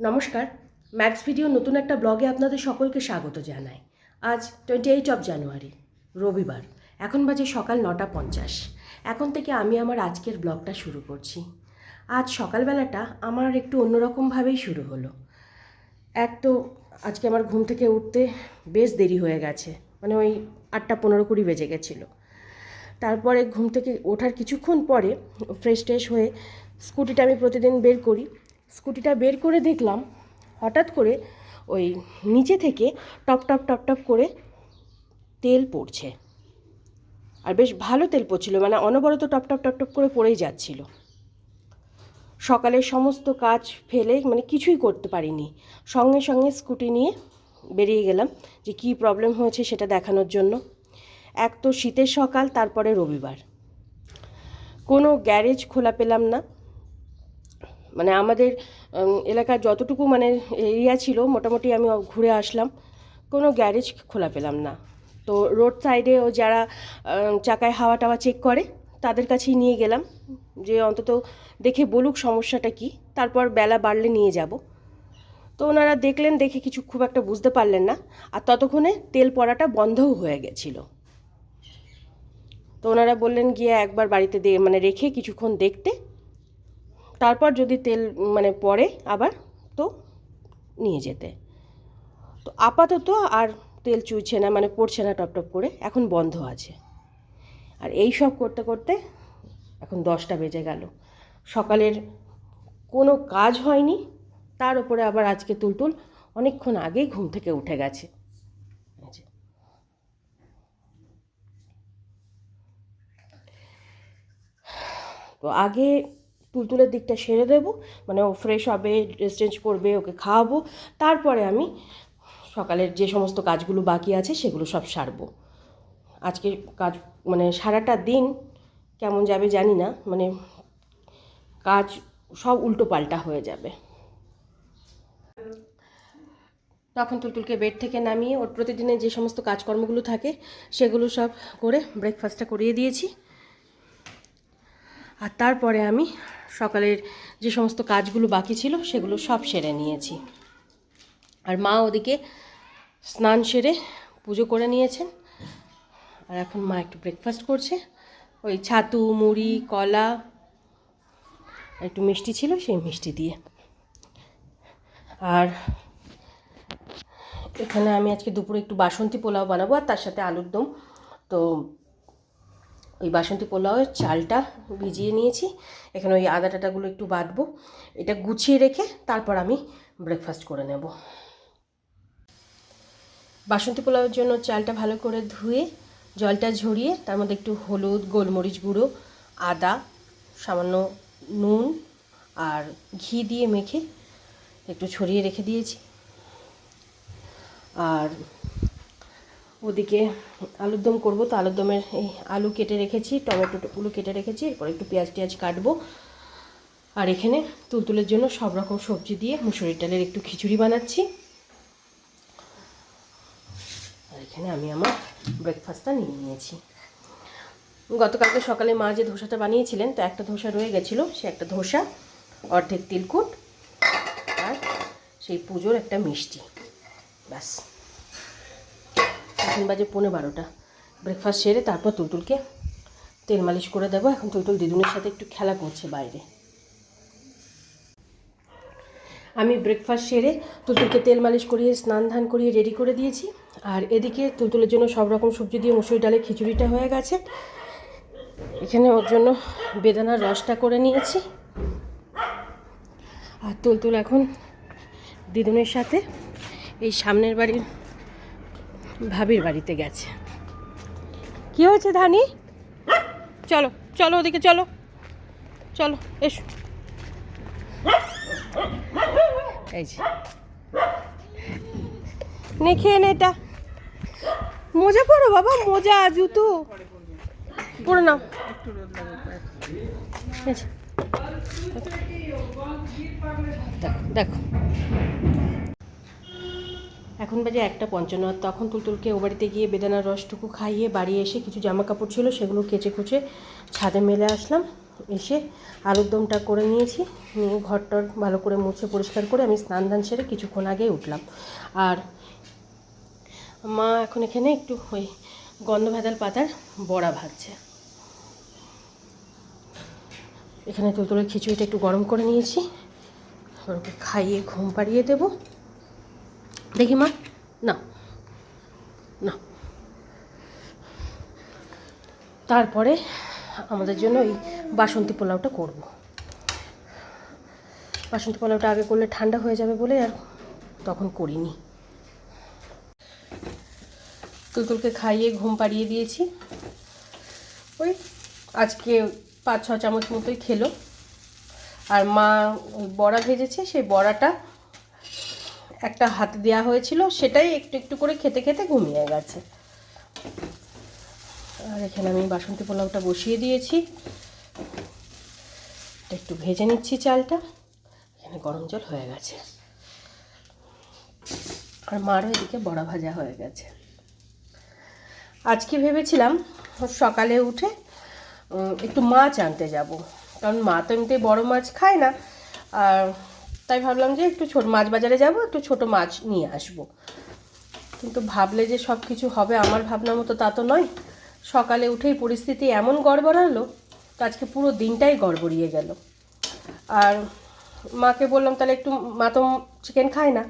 নমস্কার max video নতুন একটা ব্লগে আপনাদের সকলকে স্বাগত জানাই। আজ টোয়েন্টি এইট অফ জানুয়ারি রবিবার, এখন বাজে সকাল নটা পঞ্চাশ। এখন থেকে আমি আমার আজকের ব্লগটা শুরু করছি। আজ সকালবেলাটা আমার একটু অন্যরকমভাবেই শুরু হলো। এক তো আজকে আমার ঘুম থেকে উঠতে বেশ দেরি হয়ে গেছে মানে ওই আটটা পনেরো কুড়ি বেজে গেছিল। তারপরে ঘুম থেকে ওঠার কিছুক্ষণ পরে ফ্রেশ ট্রেশ হয়ে স্কুটিটা আমি প্রতিদিন বের করি। স্কুটিটা বের করে দেখলাম, হঠাৎ করে ওই নিচে থেকে টপ টপ টপ টপ করে তেল পড়ছে। আর বেশ ভালো তেল পড়ছিল মানে অনবরত টপ টপ টপ টপ করে পড়েই যাচ্ছিল। সকালের সমস্ত কাজ ফেলে মানে কিছুই করতে পারিনি। সঙ্গে সঙ্গে স্কুটি নিয়ে বেরিয়ে গেলাম যে কী প্রবলেম হয়েছে সেটা দেখানোর জন্য। এক তো শীতের সকাল, তারপরে রবিবার। কোনো গ্যারেজ খোলা পেলাম না। মানে আমাদের এলাকার যতটুকু মানে এরিয়া ছিল, মোটামুটি আমি ঘুরে আসলাম। কোনো গ্যারেজ খোলা পেলাম না। তো রোড সাইডে ও যারা চাকায় হাওয়া টাওয়া চেক করে, তাদের কাছেই নিয়ে গেলাম। যে অন্তত দেখে বলুক সমস্যাটা কি, তারপর বেলা বাড়লে নিয়ে যাব। তো ওনারা দেখলেন, দেখে কিছু খুব একটা বুঝতে পারলেন না। আর ততক্ষণে তেল পড়াটা বন্ধও হয়ে গেছিল। তো ওনারা বললেন, গিয়ে একবার বাড়িতে মানে রেখে কিছুক্ষণ দেখতে তারপর যদি তেল মানে পড়ে আবার, তো নিয়ে যেতে। তো আপাতত আর তেল চুইছে না মানে পড়ছে না টপ টপ করে, এখন বন্ধ আছে। আর এই সব করতে করতে এখন দশটা বেজে গেল। সকালের কোনো কাজ হয়নি, তার উপরে আবার আজকে তুলতুল অনেকক্ষণ আগেই ঘুম থেকে উঠে গেছে। তো আগে তুলতুলের দিকটা সেরে দেবো মানে ও ফ্রেশ হবে ড্রেস চেঞ্জ করবে, ওকে খাওয়াবো। তারপরে আমি সকালের যে সমস্ত কাজগুলো বাকি আছে সেগুলো সব সারবো। আজকে কাজ মানে সারাটা দিন কেমন যাবে জানি না মানে কাজ সব উল্টো পাল্টা হয়ে যাবে। তখন তুলতুলকে বেড থেকে নামিয়ে ওর প্রতিদিনের যে সমস্ত কাজকর্মগুলো থাকে সেগুলো সব করে ব্রেকফাস্টটা করিয়ে দিয়েছি। আর তারপরে আমি সকালের যে সমস্ত কাজগুলো বাকি ছিল, সেগুলো সব সেরে নিয়েছি। আর মা ওদিকে স্নান সেরে পুজো করে নিয়েছেন। আর এখন মা একটু ব্রেকফাস্ট করছে। ওই ছাতু, মুড়ি, কলা, একটু মিষ্টি ছিল, সেই মিষ্টি দিয়ে। আর এখানে আমি আজকে দুপুরে একটু বাসন্তী পোলাও বানাবো, আর তার সাথে আলুর দম। তো ওই বাসন্তী পোলাওয়ের চালটা ভিজিয়ে নিয়েছি। এখানে ওই আদা টাটাগুলো একটু বাটবো। এটা গুছিয়ে রেখে তারপর আমি ব্রেকফাস্ট করে নেব। বাসন্তী পোলাওয়ের জন্য চালটা ভালো করে ধুয়ে, জলটা ঝরিয়ে, তার মধ্যে একটু হলুদ, গোলমরিচ গুঁড়ো, আদা, সামান্য নুন আর ঘি দিয়ে মেখে একটু ছড়িয়ে রেখে দিয়েছি। আর ওদিকে আলুর দম করব। তো আলুর দমের এই আলু কেটে রেখেছি, টমেটোগুলো কেটে রেখেছি, এরপর একটু পেঁয়াজ টেয়াজ কাটবো। আর এখানে তুলতুলের জন্য সব রকম সবজি দিয়ে মুসুরির ডালের একটু খিচুড়ি বানাচ্ছি। আর এখানে আমি আমার ব্রেকফাস্টটা নিয়ে নিয়েছি। গতকালকে সকালে মা যে ধোসাটা বানিয়েছিলেন, তো একটা ধোসা রয়ে গেছিল, সে একটা ধোসা, অর্ধেক তিলকুট আর সেই পুজোর একটা মিষ্টি। ব্যাস। এখন বাজে পৌনে বারোটা। ব্রেকফাস্ট সেরে তারপর তুলতুলকে তেল মালিশ করে দেবো। এখন তুলতুল দিদুনের সাথে একটু খেলা করছে বাইরে। আমি ব্রেকফাস্ট সেরে তুলতুলকে তেল মালিশ করিয়ে, স্নান ধান করিয়ে রেডি করে দিয়েছি। আর এদিকে তুলতুলের জন্য সব রকম সবজি দিয়ে মুসুরি ডালের খিচুড়িটা হয়ে গেছে। এখানে ওর জন্য বেদানার রসটা করে নিয়েছি। আর তুলতুল এখন দিদুনের সাথে এই সামনের বাড়ির ভাবির বাড়িতে গেছে। কি হয়েছে ধানি? চলো চলো ওদিকে চলো। চলো এসো। এই যে। নে খেয়ে নে এটা। মোজা পরো বাবা মোজা জুতো। পরে নাও। দেখো দেখো। এখন বাজে একটা পঞ্চান্ন। তখন তুলতুলকে ও বাড়িতে গিয়ে বেদানার রসটুকু খাইয়ে বাড়ি এসে কিছু জামা কাপড় ছিল, সেগুলো কেচে কুচে ছাদে মেলে আসলাম। এসে আলুর দমটা করে নিয়েছি, নিয়ে ঘরটর ভালো করে মুছে পরিষ্কার করে আমি স্নান দান সেরে কিছুক্ষণ আগেই উঠলাম। আর মা এখন এখানে একটু ওই গন্ধ ভেদাল পাতার বড়া ভাজছে। এখানে তুলতুলের খিচুড়িটা একটু গরম করে নিয়েছি। ওকে খাইয়ে ঘুম পাড়িয়ে দেব। দেখি মা না। না। তারপরে আমাদের জন্য এই বাসন্তী পোলাওটা করব। বাসন্তী পোলাওটা আগে করলে ঠান্ডা হয়ে যাবে বলে আর তখন করিনি। তুলতুলকে খাইয়ে ঘুম পাড়িয়ে দিয়েছি। ওই আজকে পাঁচ ছ চামচ মতোই খেলো। আর মা ওই বড়া ভেজেছে, সেই বড়াটা একটা হাতে দেওয়া হয়েছিল, সেটাই একটু একটু করে খেতে খেতে ঘুমিয়ে গেছে। আর এখানে আমি বাসন্তী পোলাওটা বসিয়ে দিয়েছি। একটু ভেজে নিচ্ছি চালটা। এখানে গরম জল হয়ে গেছে। আর মারও এদিকে বড়া ভাজা হয়ে গেছে। আজকে ভেবেছিলাম সকালে উঠে একটু মাছ আনতে যাব। কারণ মা তো এমনিতে বড়ো মাছ খায় না। আর তাই ভাবলাম যে একটু ছোট মাছ বাজারে যাব, একটু ছোট মাছ নিয়ে আসব। কিন্তু ভাবলে যে সব কিছু হবে আমার ভাবনা মতো তা তো নয়। সকালে উঠেই পরিস্থিতি এমন গড়বড়ালো তো আজকে পুরো দিনটাই গড়বড়িয়ে গেল। আর মাকে বললাম, তাহলে একটু মা তো চিকেন খায় না।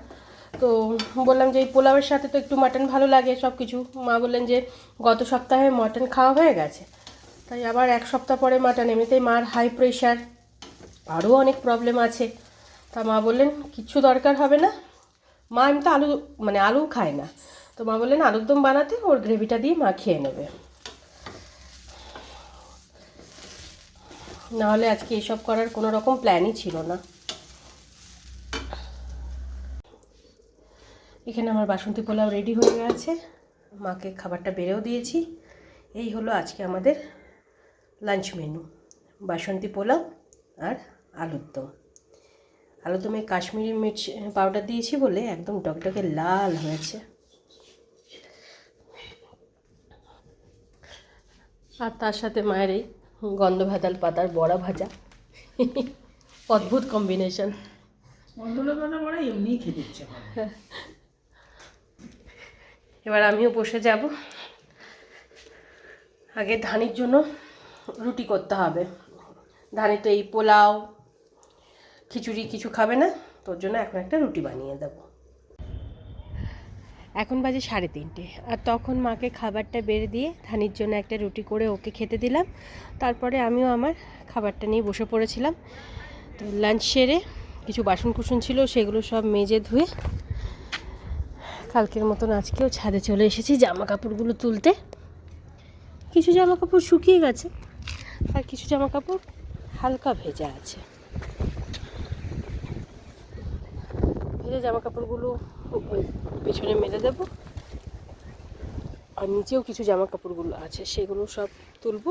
তো বললাম যে, এই পোলাওয়ের সাথে তো একটু মাটন ভালো লাগে সব কিছু মা বললেন যে, গত সপ্তাহে মাটন খাওয়া হয়ে গেছে। তাই আবার এক সপ্তাহ পরে মাটন এমনিতেই মার হাই প্রেশার আরও অনেক প্রবলেম আছে। তা মা বললেন কিচ্ছু দরকার হবে না। মা এমনি আলু মানে আলু খায় না। তো মা বললেন, আলুর দম বানাতে ওর গ্রেভিটা দিয়ে মা খেয়ে নেবে। নাহলে আজকে এসব করার কোনো রকম প্ল্যানই ছিল না। এখানে আমার বাসন্তী পোলাও রেডি হয়ে গেছে। মাকে খাবারটা বেড়েও দিয়েছি। এই হলো আজকে আমাদের লাঞ্চ মেনু বাসন্তী পোলাও আর আলুর দম। আলুর দমে কাশ্মীরি মির্চ পাউডার দিয়েছি বলে একদম ডকডকে লাল হয়েছে। আর তার সাথে মায়ের এই গন্ধ ভেদাল পাতার বড়া ভাজা। অদ্ভুত কম্বিনেশন এবার আমিও বসে যাব। আগে ধানির জন্য রুটি করতে হবে। ধানি তো এই পোলাও খিচুড়ি কিছু খাবে না, তোর জন্য এখন একটা রুটি বানিয়ে দেবো। এখন বাজে সাড়ে তিনটে, আর তখন মাকে খাবারটা বেড়ে দিয়ে ধানির জন্য একটা রুটি করে ওকে খেতে দিলাম। তারপরে আমিও আমার খাবারটা নিয়ে বসে পড়েছিলাম। তো লাঞ্চ সেরে কিছু বাসন কুসন ছিল, সেগুলো সব মেজে ধুয়ে কালকের মতন আজকেও ছাদে চলে এসেছি জামা কাপড়গুলো তুলতে। কিছু জামা কাপড় শুকিয়ে গেছে, আর কিছু জামা কাপড় হালকা ভেজা আছে। ভেজা জামা কাপড়গুলো পেছনে মেলে দেব। আর নিচেও কিছু জামা কাপড়গুলো আছে, সেগুলো সব তুলবো।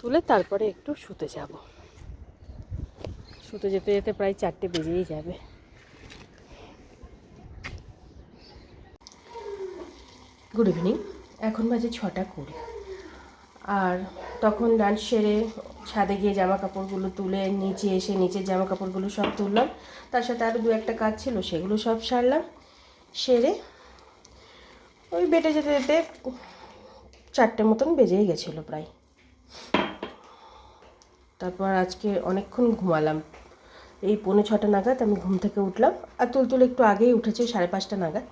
তুলে তারপরে একটু শুতে যাব। শুতে যেতে যেতে প্রায় চারটে বেজেই যাবে। গুড ইভিনিং এখন বাজে ছটা কুড়ি। আর তখন ডান্স সেরে ছাদে গিয়ে জামা কাপড়গুলো তুলে নিচে এসে নিচের জামা কাপড়গুলো সব তুললাম। তার সাথে আরও দু একটা কাজ ছিল, সেগুলো সব সারলাম, সেরে ওই বেটে যেতে যেতে চারটে মতন বেজেই গেছিল প্রায়। তারপর আজকে অনেকক্ষণ ঘুমালাম। এই পৌনে ছটা নাগাদ আমি ঘুম থেকে উঠলাম। আর তুলতুল একটু আগেই উঠেছে, সাড়ে পাঁচটা নাগাদ।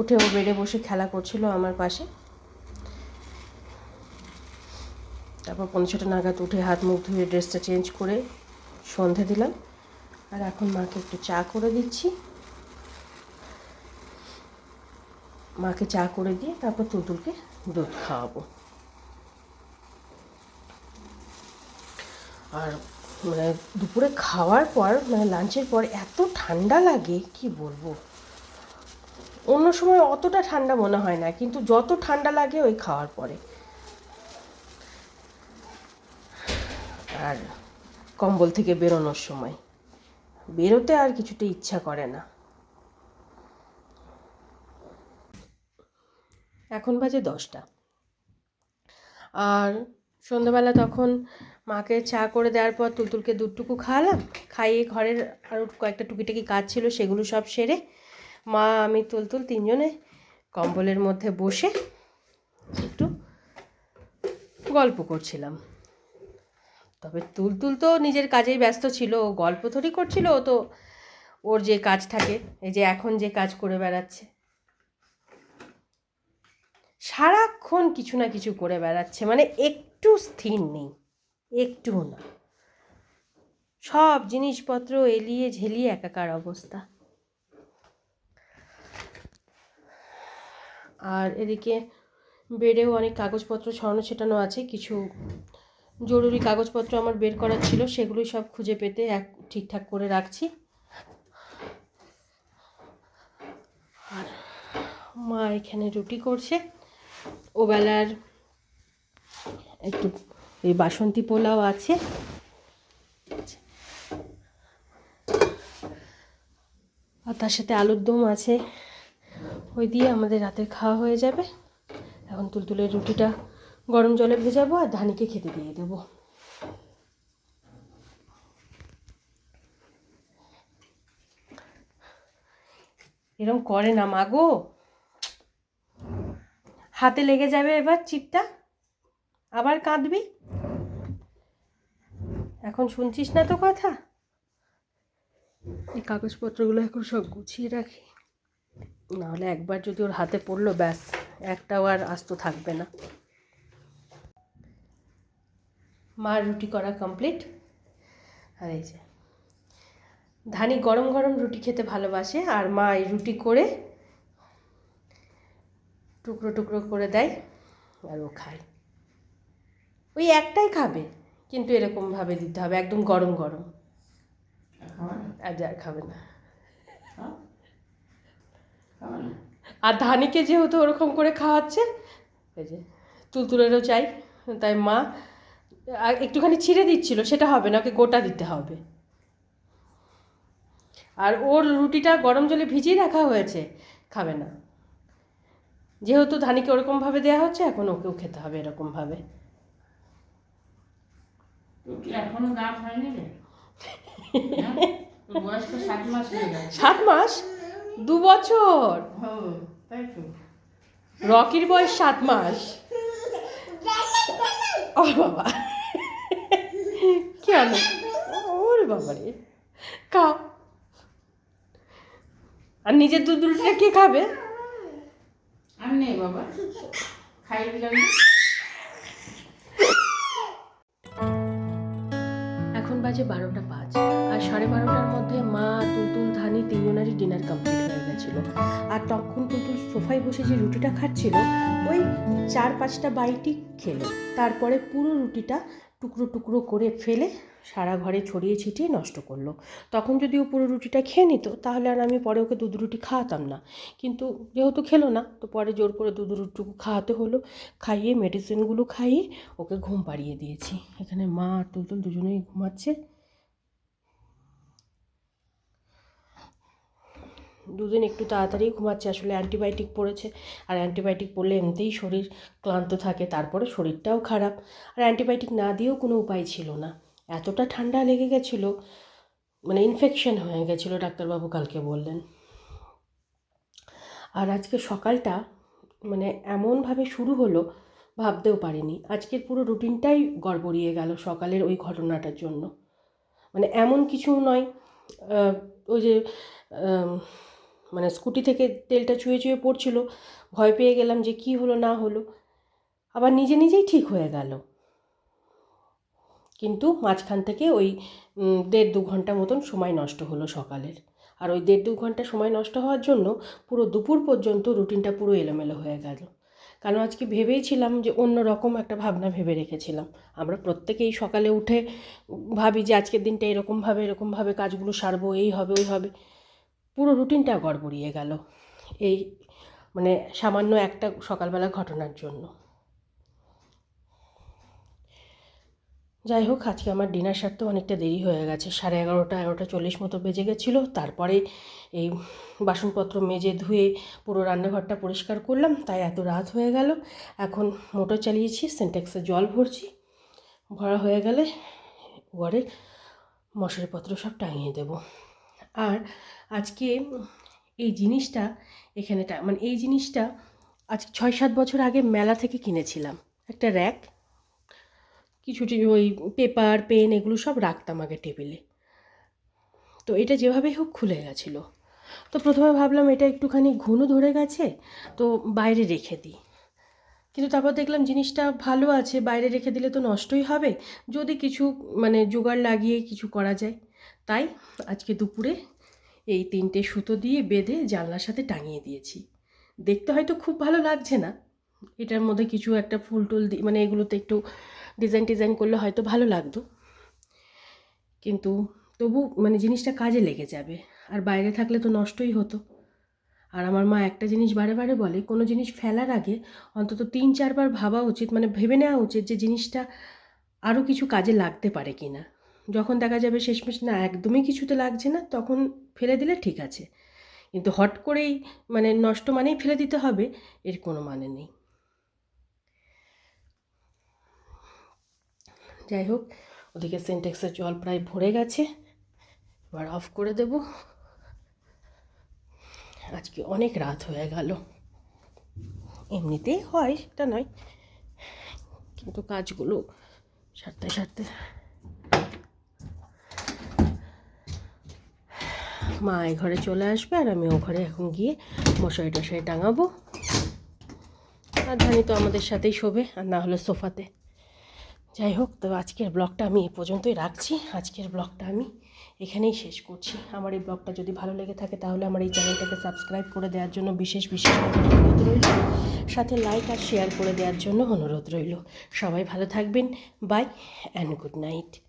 উঠে ও বেডে বসে খেলা করছিল আমার পাশে। তারপর পৌনে ছটা নাগাদ উঠে হাত মুখ ধুয়ে ড্রেসটা চেঞ্জ করে সন্ধে দিলাম। আর এখন মাকে একটু চা করে দিচ্ছি। মাকে চা করে দিয়ে তারপর তুলতুলকে দুধ খাওয়াবো। আর মানে দুপুরে খাওয়ার পর মানে লাঞ্চের পর এত ঠান্ডা লাগে, কি বলব? অন্য সময় অতটা ঠান্ডা মনে হয় না, কিন্তু যত ঠান্ডা লাগে ওই খাওয়ার পরে। আর কম্বল থেকে বেরোনোর সময়। বেরোতে আর কিছুতে ইচ্ছা করে না। এখন বাজে দশটা। আর সন্ধ্যাবেলা তখন মাকে চা করে দেওয়ার পর তুলতুলকে দুধটুকু খাওয়ালাম। খাইয়ে ঘরের আরও কয়েকটা টুকিটাকি কাজ ছিল, সেগুলো সব সেরে মা, আমি, তুলতুল তিনজনে কম্বলের মধ্যে বসে একটু গল্প করছিলাম। তবে তুলতুল তো নিজের কাজেই ব্যস্ত ছিল, ও গল্প থরি করছিল, ও তো ওর যে কাজ থাকে, এই যে এখন যে কাজ করে বেড়াচ্ছে। সারাক্ষণ কিছু না কিছু করে বেড়াচ্ছে মানে একটু স্থির নেই, একটুও না। সব জিনিসপত্র এলিয়ে ঝেলিয়ে একাকার অবস্থা। আর এদিকে বেডেও অনেক কাগজপত্র ছড়ানো ছেটানো আছে, কিছু জরুরি কাগজপত্র আমার বের করার ছিল, সেগুলোই সব খুঁজে পেতে এক ঠিকঠাক করে রাখছি। আর মা এখানে রুটি করছে। ওবেলার একটু এই বাসন্তী পোলাও আছে। আর তার সাথে আলুর দম আছে। ওই দিয়ে আমাদের রাতের খাওয়া হয়ে যাবে। এখন তুলতুলের রুটিটা গরম জলে ভেজাবো আর ধানিকে খেতে দিয়ে দেবো। এরম করে না মাগো হাতে লেগে যাবে এবার চিপটা। আবার কাঁদবি? এখন শুনছিস না তো কথা? এই কাগজপত্রগুলো এখন সব গুছিয়ে রাখি। নাহলে একবার যদি ওর হাতে পড়ল, ব্যাস, একটাও আর আস্ত থাকবে না। মার রুটি করা কমপ্লিট আর এই যে, ধানি গরম গরম রুটি খেতে ভালোবাসে, আর মা এই রুটি করে টুকরো টুকরো করে দেয়, আর ও খায়। ওই একটাই খাবে, কিন্তু এরকমভাবে দিতে হবে, একদম গরম গরম। আর খাবে না। আর ধানিকে যেহেতু ওরকম করে খাওয়াচ্ছে, এই যে, তুলতুলেরও চাই, তাই মা একটুখানি ছিঁড়ে দিচ্ছিল সেটা হবে না ওকে গোটা দিতে হবে। আর ওর রুটিটা গরম জলে ভিজিয়ে রাখা হয়েছে খাবে না। যেহেতু ধানিকে ওরকমভাবে দেওয়া হচ্ছে এখন ওকেও খেতে হবে এরকমভাবে। এখনও দাঁত হয়নি রে? হ্যাঁ? তোর বয়স তো সাত মাস হয়ে গেছে। সাত মাস? দু বছর? রকির বয়স সাত মাস। ও বাবা। কেন ওরে বাবা রে খাও। আর নিজের দুধ রুটিটা কে খাবে? আর নেই বাবা। খাইয়ে দিলাম। এখন বাজে বারোটা পাঁচ আর সাড়ে বারোটার মধ্যে মা তুলতুল ধানি তিনজনারই ডিনার কমপ্লিট হয়ে গেছিল। আর তখন তুলতুল সোফায় বসে যে রুটিটা খাচ্ছিল ওই চার পাঁচটা বাইটি খেলো। তারপরে পুরো রুটিটা টুকরো টুকরো করে ফেলে সারা ঘরে ছড়িয়ে ছিটিয়ে নষ্ট করল। তখন যদি ও পুরো রুটিটা খেয়ে নিত, তাহলে আর আমি পরে ওকে দুধ রুটি খাওয়াতাম না। কিন্তু যেহেতু খেলো না, তো পরে জোর করে দুধ রুটিটুকু খাওয়াতে হলো। খাইয়ে মেডিসিনগুলো খাইয়ে ওকে ঘুম পাড়িয়ে দিয়েছি। এখানে মা আর তুলতুল দুজনেই ঘুমাচ্ছে। দুদিন একটু তাড়াতাড়ি ঘুমাচ্ছে, আসলে অ্যান্টিবায়োটিক পড়েছে। আর অ্যান্টিবায়োটিক পড়লে এমনিতেই শরীর ক্লান্ত থাকে, তারপরে শরীরটাও খারাপ। আর অ্যান্টিবায়োটিক না দিয়েও কোনো উপায় ছিল না। এতটা ঠান্ডা লেগে গেছিল মানে ইনফেকশন হয়ে গেছিল, ডাক্তারবাবু কালকে বললেন। আর আজকে সকালটা মানে এমনভাবে শুরু হলো, ভাবতেও পারিনি। আজকের পুরো রুটিনটাই গড়বড়িয়ে গেল সকালের ওই ঘটনাটার জন্য। মানে এমন কিছু নয় ওই যে মানে স্কুটি থেকে তেলটা চুয়ে চুয়ে পড়ছিল। ভয় পেয়ে গেলাম যে কি হলো, না হলো। আবার নিজে নিজেই ঠিক হয়ে গেল। কিন্তু মাঝখান থেকে ওই দেড় দু ঘণ্টা মতন সময় নষ্ট হলো সকালের। আর ওই দেড় দু ঘণ্টা সময় নষ্ট হওয়ার জন্য পুরো দুপুর পর্যন্ত রুটিনটা পুরো এলোমেলো হয়ে গেল। কারণ আজকে ভেবেইছিলাম যে অন্য রকম একটা ভাবনা ভেবে রেখেছিলাম। আমরা প্রত্যেকেই সকালে উঠে ভাবি যে আজকের দিনটা এরকমভাবে এরকমভাবে কাজগুলো সারবো, এই হবে, ওই হবে। পুরো রুটিনটা গড়বড়িয়ে গেল। এই মানে সামান্য একটা সকালবেলা ঘটনার জন্য। যাই হোক আজকে আমার ডিনার সারতে অনেকটা দেরি হয়ে গেছে। সাড়ে এগারোটা এগারোটা চল্লিশ মতো বেজে গেছিল। তারপরে এই বাসনপত্র মেজে ধুয়ে পুরো রান্নাঘরটা পরিষ্কার করলাম। তাই এত রাত হয়ে গেল। এখন মোটর চালিয়েছি সিনটেক্সে জল ভরছি। ভরা হয়ে গেলে ঘরে মশারিপত্র সব টাঙিয়ে দেব। আর আজকে এই জিনিসটা এখানেটা মানে এই জিনিসটা আজ ছয় সাত বছর আগে মেলা থেকে কিনেছিলাম। একটা র্যাক কিছু ওই পেপার পেন এগুলো সব রাখতাম আগে টেবিলে তো এটা যেভাবেই হোক খুলে গেছিল। তো প্রথমে ভাবলাম এটা একটুখানি ঘুনো ধরে গেছে, তো বাইরে রেখে দিই। কিন্তু তারপর দেখলাম জিনিসটা ভালো আছে, বাইরে রেখে দিলে তো নষ্টই হবে। যদি কিছু মানে জোগাড় লাগিয়ে কিছু করা যায়। তাই আজকে দুপুরে এই তিনটে সুতো দিয়ে বেঁধে জানলার সাথে টাঙিয়ে দিয়েছি। দেখতে হয়তো খুব ভালো লাগছে না। এটার মধ্যে কিছু একটা ফুল টুল দি মানে এগুলোতে একটু ডিজাইন টিজাইন করলে হয়তো ভালো লাগতো। কিন্তু তবু মানে জিনিসটা কাজে লেগে যাবে। আর বাইরে থাকলে তো নষ্টই হতো। আর আমার মা একটা জিনিস বারে বারে বলে, কোনো জিনিস ফেলার আগে অন্তত তিন চারবার ভাবা উচিত মানে ভেবে নেওয়া উচিত যে জিনিসটা আরও কিছু কাজে লাগতে পারে কি না যখন দেখা যাবে শেষমেশ না একদমই কিছুতে লাগছে না, তখন ফেলে দিলে ঠিক আছে। কিন্তু হট করেই মানে নষ্ট মানেই ফেলে দিতে হবে, এর কোনো মানে নেই। যাই হোক, ওদিকে সেন্টেক্সের জল প্রায় ভরে গেছে। এবার অফ করে দেব। আজকে অনেক রাত হয়ে গেল। এমনিতেই হয়, সেটা নয়। কিন্তু কাজগুলো সারতে সারতে মা এ ঘরে চলে আসবে আর আমি ও ঘরে এখন গিয়ে মশারি টশারি টাঙাবো। আর ধানি তো আমাদের সাথেই শোবে আর না হলে সোফাতে। যাই হোক, তো আজকের ব্লগটা আমি এ পর্যন্তই রাখছি। আজকের ব্লগটা আমি এখানেই শেষ করছি। আমার এই ব্লগটা যদি ভালো লেগে থাকে তাহলে আমার এই চ্যানেলটাকে সাবস্ক্রাইব করে দেওয়ার জন্য বিশেষ বিশেষ অনুরোধ রইল। সাথে লাইক আর শেয়ার করে দেওয়ার জন্য অনুরোধ রইল। সবাই ভালো থাকবেন। By and good night